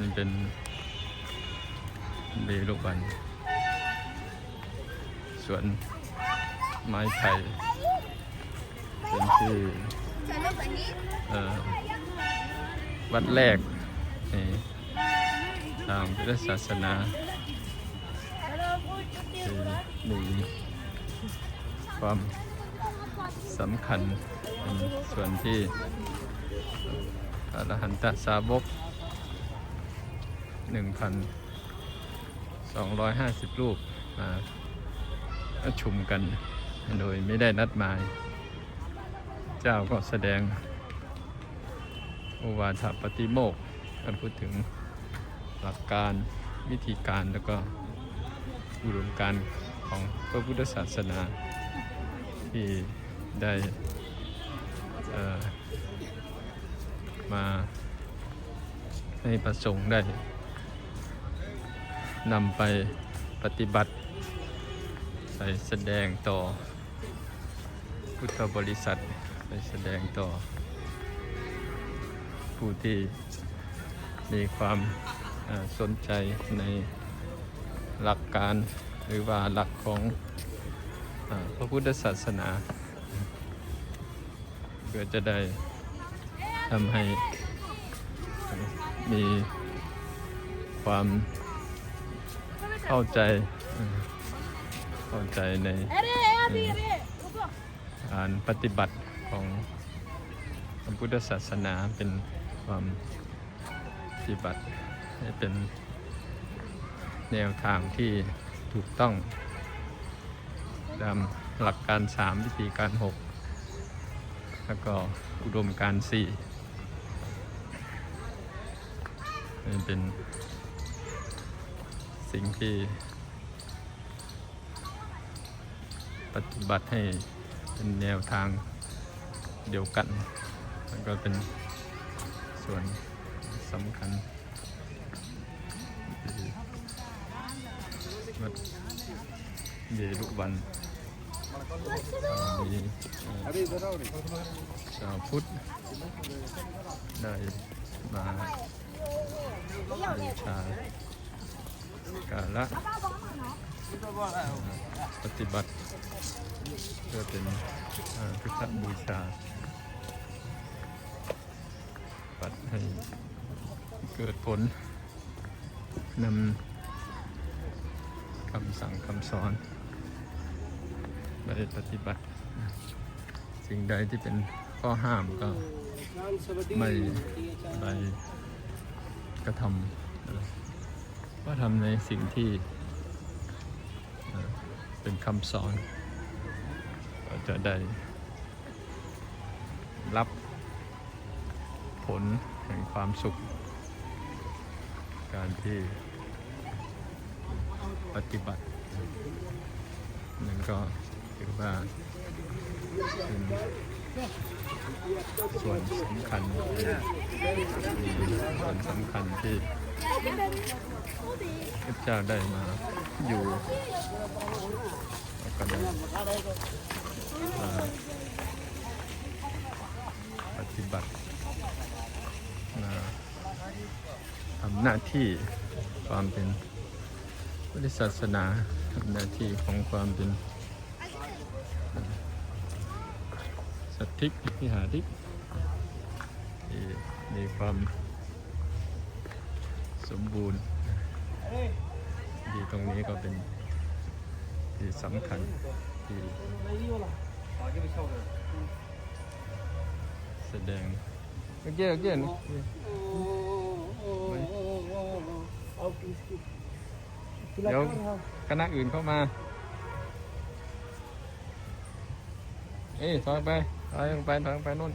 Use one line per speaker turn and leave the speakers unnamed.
นี่เป็นเบลูกวันสวนไม้ไผ่เป็นที่เอ่อวัดแรกในทางพุทธศาสนาคือมีความสำคัญเป็นส่วนที่อรหันตสาวก 1,250 รูปมาประชุมกัน โดยไม่ได้นัดหมาย เจ้าก็แสดงโอวาทปฏิโมกข์กันพูดถึงหลักการวิธีการแล้วก็อุดมการของพระพุทธศาสนาที่ได้มาให้ประสงค์ได้ นำไปปฏิบัติไปแสดงต่อ พุทธบริษัทไปแสดงต่อ ผู้ที่มีความสนใจในหลักการหรือว่าหลักของอพระพุทธศาสนา เพื่อจะได้ทำให้มีความ เข้าใจเอ่อเข้าใจในการปฏิบัติของพระพุทธศาสนาเป็นความปฏิบัติให้เป็นแนวทางที่ถูกต้องตามหลักการ 3 วิธีการ 6 แล้วก็อุดมการณ์4นี่เป็น สิ่งที่ ปฏิบัติให้เป็นแนวทางเดียวกันแล้วก็เป็นส่วนสำคัญที่วัดเยรุวันมีเอ่อชาวพุทธได้มาบูชา การะปฏิบัติเพื่อเป็นพุทธบูชาปัดให้เกิดผลนำคำสั่งคำสอนไปปฏิบัติ สิ่งใดที่เป็นข้อห้ามก็ไม่ไปกระทำ ก็ทำในสิ่งที่เป็นคำสอน ก็จะได้รับผลแห่งความสุข การที่ปฏิบัตินั่นก็ถือว่าเป็นส่วนสำคัญที่ส่วนสำคัญที่ พระเจ้าได้มาอยู่แล้วก็ได้ปฏิบัติมาทำหน้าที่ความเป็นพุทธศาสนาทำหน้าที่ของความเป็นสัตธิกวิหาริกมีความ สมบูรณ์ที่ตรงนี้ก็เป็นที่สำคัญที่แสดงเมื่อกี้เมื่อกี้นี่เดี๋ยวคณะอื่นเข้ามาเอ้ยถอยไปถอยลงไปถอยลงไปนู่น